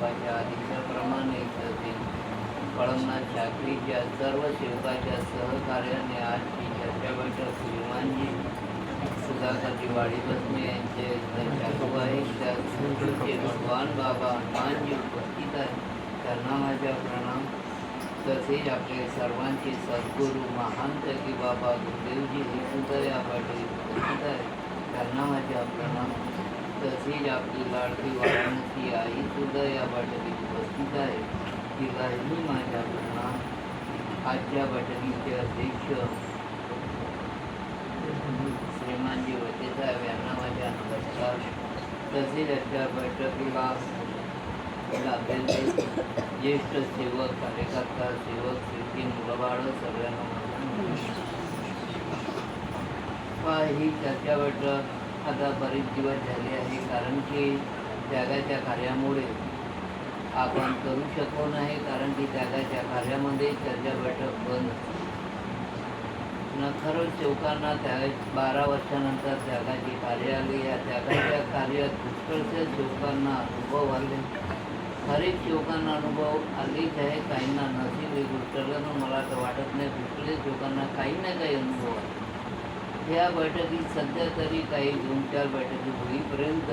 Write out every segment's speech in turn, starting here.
नावाच्या आदेशाप्रमाणे तसेच फळांना ठाकरीच्या सर्व सेवकाच्या सहकार्याने आजची चर्चा बैठक श्रीमानजी सुधाकर दिवाळी बसणे यांचे भगवान बाबा हनुमानजी उपस्थित आहे त्यांना माझ्या प्रणाम तसेच आपले सर्वांचे सद्गुरू महांत की बाबा गुरुदेवजी हे सुद्धा या पाठी उपस्थित आहे त्यांना माझ्या प्रणाम तसेच आपली लाडकी वाराणसी आई सुद्धा या बाटलीत उपस्थित आहे तिलाही माझ्या प्रणाम आजच्या बाटलीचे अध्यक्ष श्रीमानजी होते साहेब यांना माझ्या नमस्कार तसेच आजच्या बैठकीला लाभलेले ज्येष्ठ सेवक कार्यकर्ता सेवक स्थिती मुलंबाळ सगळ्यांना माझा नमस्कार. ही चर्चा बैठक आता बरेच दिवस झाले आहे कारण की त्यागाच्या कार्यामुळे आपण करू शकलो नाही कारण की त्यागाच्या कार्यामध्ये चर्चा बैठक बंद असते. चौकांना त्या बारा वर्षानंतर त्यागाची कार्य आली या त्यागाच्या कार्यात पुष्कळच्या चौकांना अनुभव आले हरेक चौकांना अनुभव आलेच आहे काहींना नसेल ही गोष्ट मला तर वाटत नाही पुष्कळ चौकांना काही ना काही अनुभव आले या बैठकीत सध्या तरी काही दोन चार बैठकी होईपर्यंत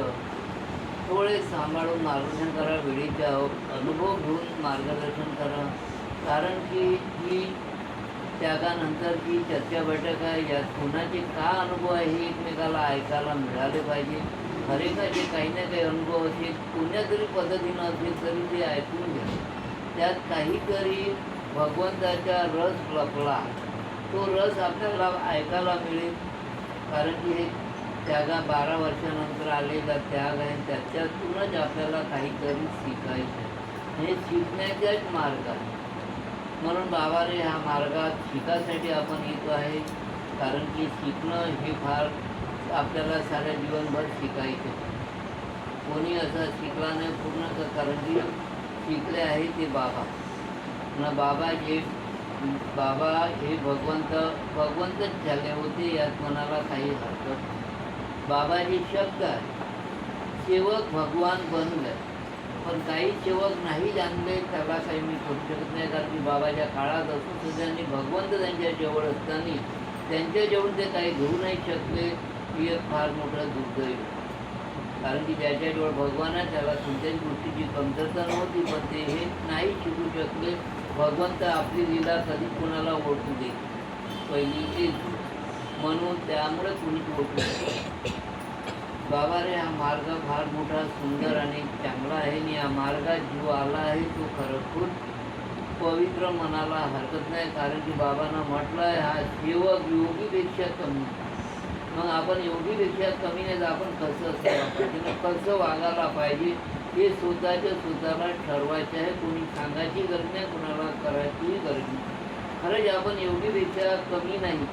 थोडे सांभाळून मार्गदर्शन करा वेळेचा अनुभव घेऊन मार्गदर्शन करा. कारण की ही त्यागानंतरची चर्चा बैठक आहे यात कुणाचे का अनुभव आहे हे एकमेकाला ऐकायला मिळाले पाहिजे. हरेकाचे काही ना काही अनुभव असेल कोण्या तरी पद्धतीनं असेल तरी ते ऐकून घ्या. त्यात काहीतरी भगवंताचा रस लपला. तो रस आपल्याला ऐकायला मिळेल. कारण की हे त्यागा बारा वर्षानंतर आलेला त्याग आहे. त्याच्यातूनच आपल्याला काहीतरी शिकायचं हे शिकण्याचाच मार्ग आहे. म्हणून बाबा रे ह्या मार्गात शिकासाठी आपण येतो आहे. कारण की शिकणं हे फार आपल्याला साऱ्या जीवनभर शिकायचं कोणी असं शिकला नाही पूर्ण कारण की शिकले आहे ते बाबा. न बाबा जे बाबा हे भगवंत भगवंतच झाले होते यात मनाला काही हरकत बाबा हे शब्द आहे सेवक भगवान बनले. पण काही सेवक नाही जाणले त्याला काही मी करू शकत नाही कारण की बाबाच्या काळात असून सुद्धा भगवंत त्यांच्या जवळ असताना त्यांच्या जवळ ते काही घेऊ नाही शकले ही एक फार मोठं दुर्दैव कारण की ज्याच्याजवळ भगवान आहे त्याला कोणत्याच गोष्टीची कमतरता नव्हती पण ते हे नाही शिकू शकले. भगवंत आपली लीला कधी कोणाला ओळखू दे? पहिली म्हणून त्यामुळे कुणीच ओळखू बाबा रे हा मार्ग फार मोठा सुंदर आणि चांगला आहे आणि या मार्गात जीव आला आहे तो खरोखर पवित्र मनाला हरकत नाही. कारण की बाबांना म्हटलं आहे हा सेवक योगीपेक्षा कमी. मग आपण योगीपेक्षा कमी नाही तर आपण कसं असायला पाहिजे? कसं वागायला पाहिजे? हे स्वतःच्या स्वतःला ठरवायचं आहे. कोणी सांगायची गरज नाही कोणाला करायचीही गरज नाही. खरंच आपण योगीपेक्षा कमी नाही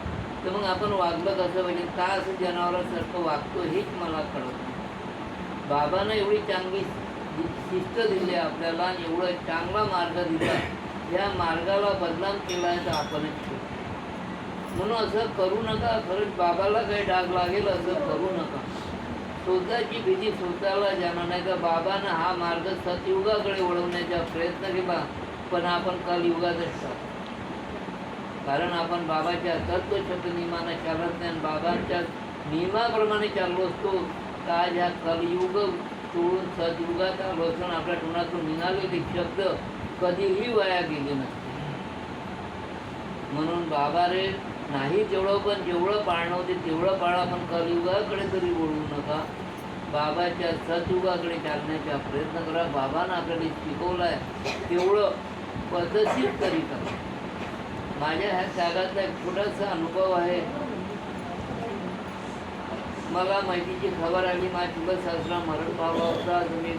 तर मग आपण वागलं कसं? म्हणजे पाहिजे का असं जनावरांसारखं वागतो हेच मला कळत नाही. बाबानं एवढी चांगली शिस्त दिली आपल्याला एवढा चांगला मार्ग दिला या मार्गाला बदनाम केला आहे तर आपणच म्हणून असं करू नका. खरंच बाबाला काही डाग लागेल असं करू नका. स्वतःची भीती स्वतःला जाणार नाही तर बाबानं हा मार्ग सतयुगाकडे वळवण्याचा प्रयत्न केला पण आपण कलयुगात असतात कारण आपण बाबाच्या तत्वशब्द नियमानं चालत नाही बाबांच्या नियमाप्रमाणे चाललो असतो का आज ह्या कलयुग सोडून सदयुगात आलो असतो आपल्या तोंडातून निघालेले शब्द कधीही वाया गेले नसते. म्हणून बाबा रे नाही तेवढं पण जेवढं पाळणं होते तेवढं पाळा पण कलयुगाकडे तरी बोलू नका. बाबाच्या सतयुगाकडे चालण्याचा प्रयत्न करा. बाबानं आपल्याला शिकवलं आहे तेवढं पद्धतीत तरी करा. माझ्या ह्या त्यागातला एक छोटासा अनुभव आहे. मला माहितीची खबर आली माझ्या चुलत सासरा मरण पावला होता. तर मी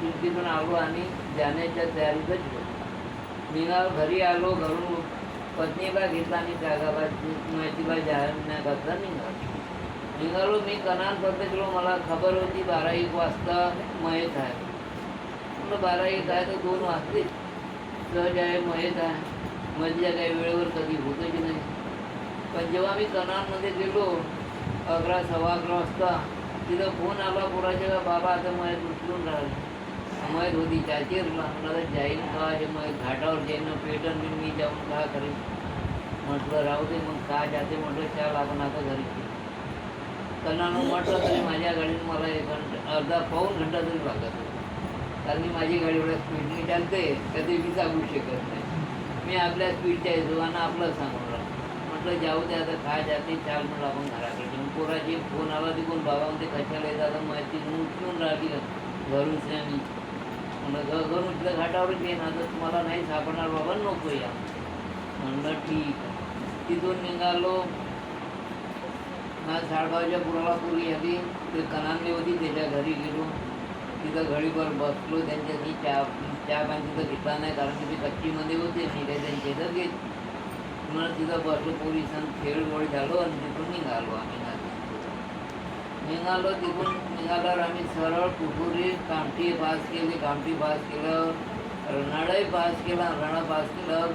चिंतीतून आलो आणि जाण्याच्या तयारीतच होतो. घरी आलो घरून पत्नीला घेतला आणि त्यागाबाद माहितीला जाण्याकरता निघालो. निघालो मी कनान पद्धतीलो मला खबर होती बारा एक वाजता मयत आहे. म्हणलं बारा एक आहे तर दोन वाजते सहज आहे मयत आहे. मध्ये काही वेळेवर कधी होतच नाही? पण जेव्हा मी कनानमध्ये गेलो अकरा सव्वा अकरा वाजता तिथं फोन आला पुराच्या बाबा आता मयत उचलून राहिले. मयत होती चाचीरला मला जाईल का हे मग घाटावर जाईन ना पेटन मी जाऊन का करेन म्हटलं राहू दे मग का जाते म्हटलं चाल आपण आता घरी कणानं म्हटलं तरी माझ्या गाडीनं मला एक घंटा अर्धा पाऊण घंटा तरी लागत कारण की माझी गाडी एवढ्या स्पीडने चालते कधी मी सांगू शकत नाही. मी आपल्या स्पीडच्या हिशोबानं आपलं सांगून म्हटलं जाऊ दे आता काय जाते चाल म्हटलं आपण घराकडे मग पोराची फोन आला तिकडून बाबा म्हणते कशाला येतात माहिती उचलून राहिली घरून आम्ही म्हणलं घर घरून उचलं घे ना तर तुम्हाला नाही सापडणार बाबा नको या. म्हणलं ठीक तिथून निघालो. माझ्या साडगावच्या पुराला पूर्वी आली ते कनांनी होती त्याच्या घरी गेलो. तिथं घडीभर बसलो. त्यांच्याशी चहा चहा पाणी तिथं घेतला नाही कारण की ते कच्चीमध्ये होते. मी काही त्यांच्या इथं घेत म्हणून तिथं बसलो पोलिसांनी खेळ झालो आणि तिथून निघालो आम्ही. निघालो तिथून निघाल्यावर आम्ही सरळ कुठुरी कामठी पास केली कामठी पास केलं रनाडाही पास केला रणा पास केलं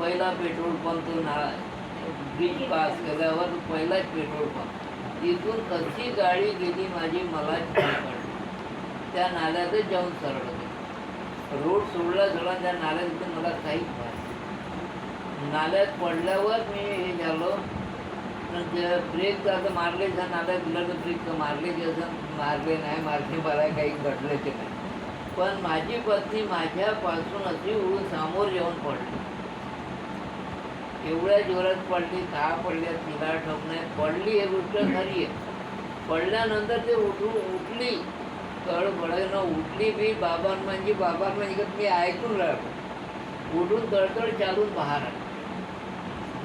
पहिला पेट्रोल पंप तो ना ब्रिज पास केल्यावर पहिलाच पेट्रोल पंप. तिथून कशी गाडी गेली माझी मला त्या नाल्यातच जाऊन सरळ होते रोड सोडला सोडला त्या नाल्यात मला काहीच नाही. नाल्यात पडल्यावर मी हे झालो म्हणजे ब्रेक आता मारले जर आता तुला तर ब्रेक मारले की असं मारले नाही मारले मला काही घडलेचे नाही. पण माझी पत्नी माझ्यापासून अशी उडून समोर येऊन पडली. एवढ्या जोरात पडली का पडल्या तिला ठोक नाही. पडली हे गोष्ट खरी आहे. पडल्यानंतर ते उठून उठली. कळ बळानं उठली मी. बाबां म्हणजे बाबां म्हणजे मी ऐकून राहिलो उठून तळतळ चालून बाहेर आलो.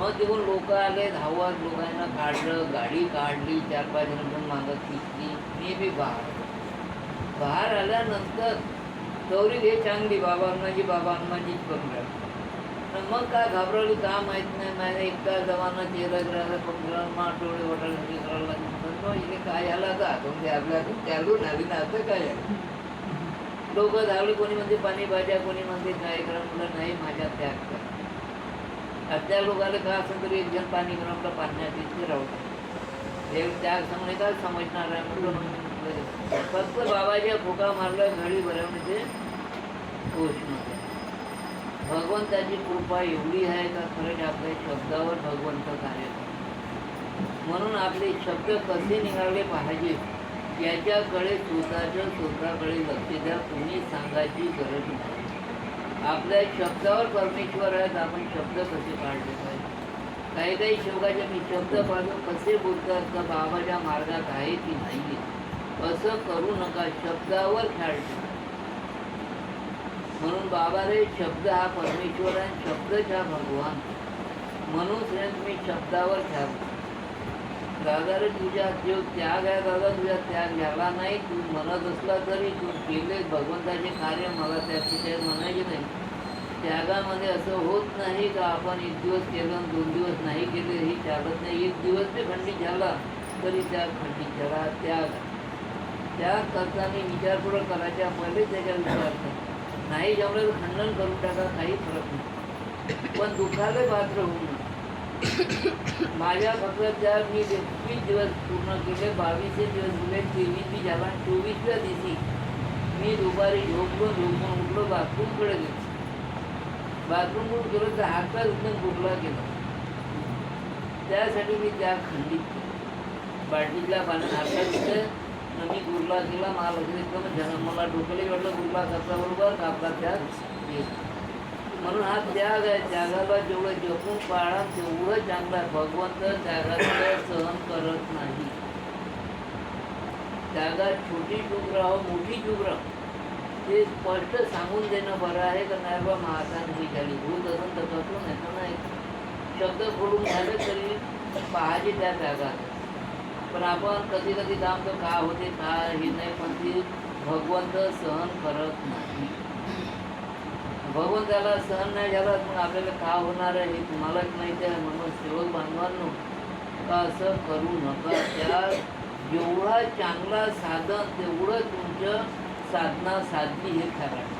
मग तिकडून लोक आले धावत लोकांना काढलं गाडी काढली चार पाच जण मागत खिचली मी बी बाहेर आलो. बाहेर आल्यानंतर गौरी हे चांगली बाबा हनुमानजी बाबा हनुमानजीच करून राहिली मग काय घाबरवली का माहीत नाही माझ्या एकदा जमाना चेहरा गिराला पंधरा मा डोळे वटायला करायला लागले. इथे काय आला का तुमचे आपल्या चालू नवीन असं काय आलं? लोक धावले कोणी म्हणते पाणी भाज्या कोणी म्हणते काय करा? म्हटलं नाही माझ्या त्याग करा त्या लोकांना का असं तरी एक जण पाणी करा आपलं पाण्यात दे. हे त्याग सांगणे काय समजणार आहे मग फक्त बाबाच्या फुका मारल्या घडी भरवण्याचे उष्ण भगवंताची कृपा एवढी आहे का खरंच आपल्या शब्दावर भगवंत कार्य करतो. म्हणून आपले शब्द कसे निघाले पाहिजे याच्याकडे स्वतःच्या स्वतःकडे लक्ष द्या कोणी सांगायची गरज नाही आपल्या शब्दावर परमेश्वर आहेत आपण शब्द कसे पाळले पाहिजे काही काही शोकाचे मी शब्द पाहतो कसे बोलतात तर बाबाच्या मार्गात आहे की नाही असं करू नका शब्दावर खेळ म्हणून बाबा रे शब्द हा परमेश्वर आहे शब्दच हा भगवान. म्हणून मी शब्दावर खेळतो दादा रे तुझ्या जो त्याग आहे दादा तुझा त्याग झाला नाही. तू म्हणत असला तरी तू केले भगवंताचे कार्य मला त्या ते म्हणायचे नाही. त्यागामध्ये असं होत नाही का आपण एक दिवस केलं दोन दिवस नाही केले हे चालत नाही. एक दिवस ते खंडित झाला तरी त्याग खंडित झाला त्याग. त्याग करताना विचारपूर्वक करायच्या पहिले त्याच्या विचार नाही जमलं खंडन करून टाका काही फरक नाही. पण दुःखाला पात्र होऊ नये माझ्या फक्त मी एकवीस दिवस पूर्ण केले बावीसशे दिवस दिले तेवीस झाला चोवीसव्या दिवशी मी दुपारी झोपलो झोपून उठलो बाथरूमकडे गेलो. बाथरूमकडून गेलो तर हातपाय उठून गुगला गेला. त्यासाठी मी त्या खंडित बाटलीतल्या पाण्यात हातला धुतले मी गुरला केला मला लग्न मला डोकले वाटलं गुरला बरोबर कापला आपला म्हणून हा त्याग आहे त्यागाला जेवढं जपून पाळा तेवढं चांगलं आहे. भगवंत त्यागाला सहन करत नाही. त्यागात छोटी चूक राहो मोठी चूक राहो ते स्पष्ट सांगून देणं बरं आहे का नाही बा महाराजांनी विचारली भूत असून तर कसून नाही नाही. शब्द खोडून झालं तरी पाहिजे त्या त्यागात. पण आपण कधी कधी काम तर का होते का हे नाही पण ती भगवंत सहन करत नाही. भगवंताला सहन नाही झाला मग आपल्याला का होणार आहे हे तुम्हालाच माहिती आहे. म्हणून सेवक बांधवांनो का असं करू नका. त्या जेवढा चांगला साधन तेवढं तुमचं साधना साधली हे खरं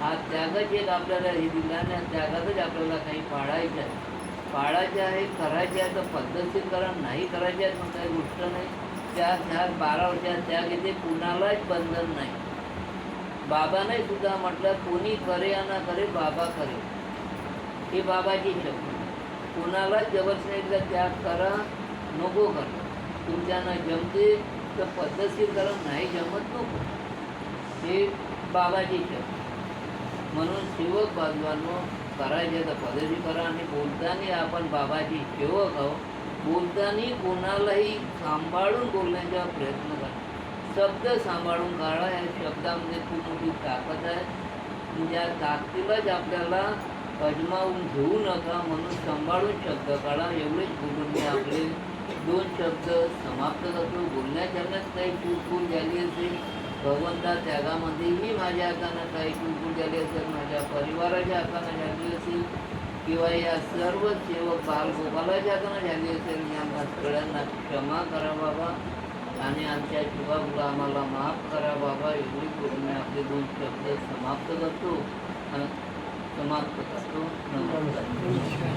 हा त्यागच एक आपल्याला हे दिला आणि त्यागातच आपल्याला काही पाळायचं आहे. पाळायचे आहे करायचे आहे तर पद्धतशीर करा. नाही करायचे आहे मग काही गोष्ट नाही. त्या ह्या बारा वर्षात त्याग येते कुणालाच बंधन नाही. बाबाने सुद्धा म्हटलं कोणी करे ना करे बाबा करे. हे बाबाची शब्द. कोणालाच जबरदस्तीचा त्याग करा नको करा. तुमच्यानं जमते तर पद्धतशीर करा नाही जमत नको. हे बाबाची शब्द. म्हणून सेवक बांधवांनो करायचे तर पद्धती करा आणि बोलताना आपण बाबाची सेवक आहोत. बोलताना कोणालाही सांभाळून बोलण्याचा प्रयत्न करा. शब्द सांभाळून काढा या शब्दामध्ये खूप मोठी ताकद आहे या ताकदीलाच आपल्याला अजमावून घेऊ नका म्हणून सांभाळून शब्द काढा एवढेच बोलून मी आपले दोन शब्द समाप्त करतो बोलण्या काही चूकफूल झाली असेल भगवंता त्यागामध्येही माझ्या हातानं काही चूकफूल झाली असेल माझ्या परिवाराच्या हातानं झाली असेल किंवा या सर्व सेवक बालगोपालाच्या हातानं झाली असेल या सगळ्यांना क्षमा करा बाबा आणि आमच्या चुकामुळं आम्हाला माफ करा बाबा. एवढी करून मी आपले दोन शब्द समाप्त करतो. समाप्त करतो. नमस्कार.